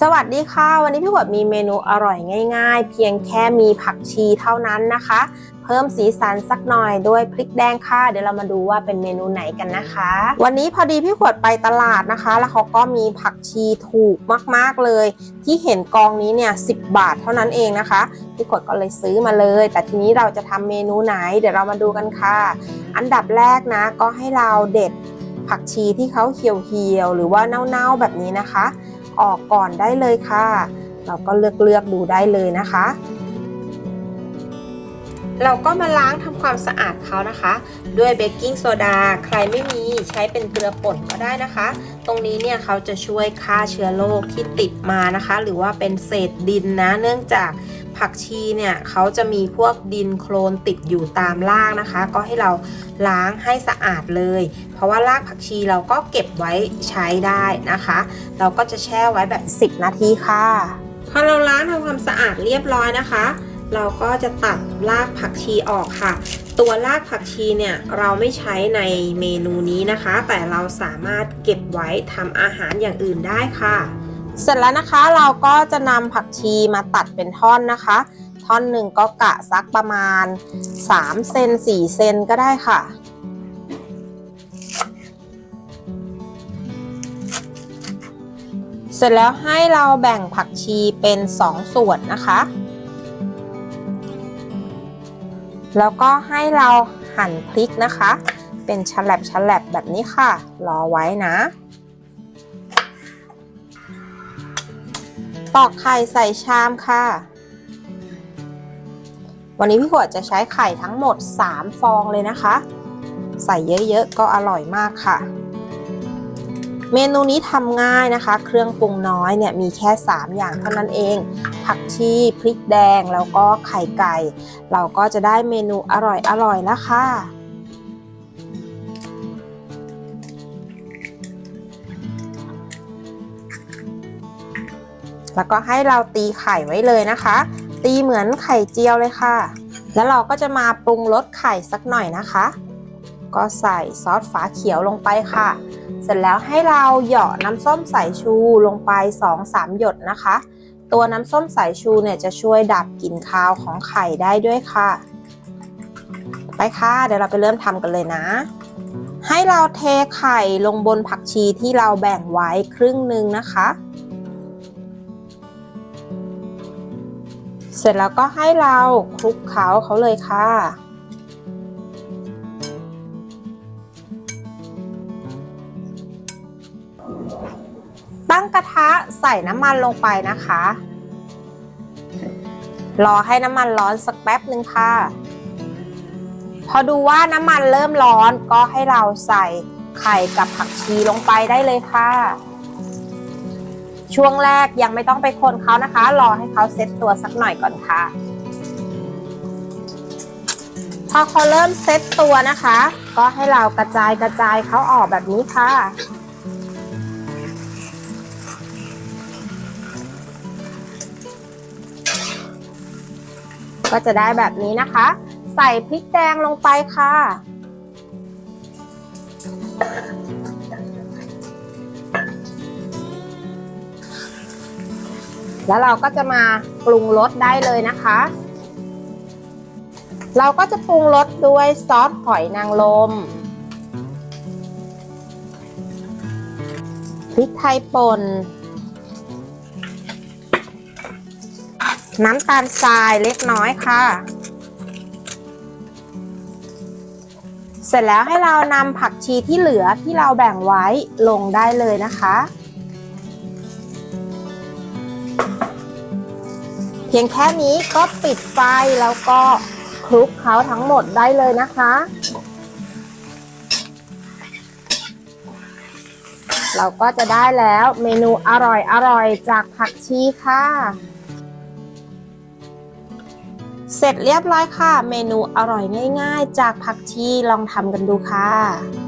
สวัสดีค่ะ วันนี้พี่ขวดมีเมนูอร่อยง่าย ๆ เพียงแค่มีผักชีเท่านั้นนะคะ เพิ่มสีสันสักหน่อยด้วยพริกแดงค่ะ เดี๋ยวเรามาดูว่าเป็นเมนูไหนกันนะคะ วันนี้พอดีพี่ขวดไปตลาดนะคะ แล้วเขาก็มีผักชีถูกมากๆเลย ที่เห็นกองนี้เนี่ย10บาทเท่านั้นเองนะคะ พี่ขวดก็เลยซื้อมาเลย แต่ทีนี้เราจะทำเมนูไหน เดี๋ยวเรามาดูกันค่ะ อันดับแรกนะก็ให้เราเด็ดผักชีที่เขาเหี่ยวๆหรือว่าเน่าๆแบบนี้นะคะ ออกก่อนได้เลยค่ะ เราก็เลือกเลือกดูได้เลยนะคะ เราก็มาล้างทำความสะอาดเขานะคะ ด้วยเบกกิ้งโซดา ใครไม่มีใช้เป็นเกลือป่นก็ได้นะคะ ตรงนี้เนี่ยเขาจะช่วยฆ่าเชื้อโรคที่ติดมานะคะ หรือว่าเป็นเศษดินนะ เนื่องจากผักชีเนี่ยเขาจะมีพวกดินโคลนติดอยู่ตามรากนะคะ ก็ให้เราล้างให้สะอาดเลย เพราะว่ารากผักชีเราก็เก็บไว้ใช้ได้นะคะ เราก็จะแช่ไว้แบบ 10 นาทีค่ะพอเราล้างทำความสะอาดเรียบร้อยนะคะ เราก็จะตัดรากผักชีออกค่ะ ตัวรากผักชีเนี่ยเราไม่ใช้ในเมนูนี้นะคะ แต่เราสามารถเก็บไว้ทำอาหารอย่างอื่นได้ค่ะ เสร็จแล้วนะคะเราก็จะนำผักชีมาตัดเป็นท่อนนะคะ ท่อนหนึ่งก็กะสักประมาณ3เซน4เซนก็ได้ค่ะเสร็จแล้วให้เราแบ่งผักชีเป็น 2 ส่วนนะคะ แล้วก็ให้เราหั่นพริกนะคะ เป็นฉลับฉลับแบบนี้ค่ะ รอไว้นะตอกไข่ใส่ชามค่ะ วันนี้พี่ขวดจะใช้ไข่ทั้งหมด 3 ฟองเลยนะคะ ใส่เยอะๆ ก็อร่อยมากค่ะ เมนูนี้ทำง่ายนะคะ เครื่องปรุงน้อยเนี่ยมีแค่ 3 อย่างเท่านั้นเอง ผักชีพริกแดงแล้วก็ไข่ไก่ เราก็จะได้เมนูอร่อยๆแล้วค่ะแล้วก็ให้เราตีไข่ไว้เลยนะคะ ตีเหมือนไข่เจียวเลยค่ะ แล้วเราก็จะมาปรุงรสไข่สักหน่อยนะคะ ก็ใส่ซอสฝาเขียวลงไปค่ะ เสร็จแล้วให้เราเหยาะน้ำส้มสายชูลงไป 2-3 หยดนะคะ ตัวน้ำส้มสายชูเนี่ยจะช่วยดับกลิ่นคาวของไข่ได้ด้วยค่ะ ไปค่ะ เดี๋ยวเราไปเริ่มทำกันเลยนะ ให้เราเทไข่ลงบนผักชีที่เราแบ่งไว้ครึ่งหนึ่งนะคะ เสร็จแล้วก็ให้เราคลุกเคล้าเขาเลยค่ะ กระทะใส่น้ำมันลงไปนะคะ รอให้น้ำมันร้อนสักแป๊บหนึ่งค่ะ พอดูว่าน้ำมันเริ่มร้อนก็ให้เราใส่ไข่กับผักชีลงไปได้เลยค่ะ ช่วงแรกยังไม่ต้องไปคนเขานะคะ รอให้เขาเซ็ตตัวสักหน่อยก่อนค่ะ พอเขาเริ่มเซ็ตตัวนะคะ ก็ให้เรากระจายกระจายเขาออกแบบนี้ค่ะ ก็จะได้แบบนี้นะคะ ใส่พริกแดงลงไปค่ะ แล้วเราก็จะมาปรุงรสได้เลยนะคะ เราก็จะปรุงรสด้วยซอสหอยนางรมพริกไทยป่น น้ำตาลทรายเล็กน้อยค่ะ เสร็จแล้วให้เรานำผักชีที่เหลือที่เราแบ่งไว้ลงได้เลยนะคะ เพียงแค่นี้ก็ปิดไฟแล้วก็คลุกเขาทั้งหมดได้เลยนะคะ เราก็จะได้แล้วเมนูอร่อยอร่อยจากผักชีค่ะ เสร็จเรียบร้อยค่ะ เมนูอร่อยง่ายๆ จากผักชีลองทำกันดูค่ะ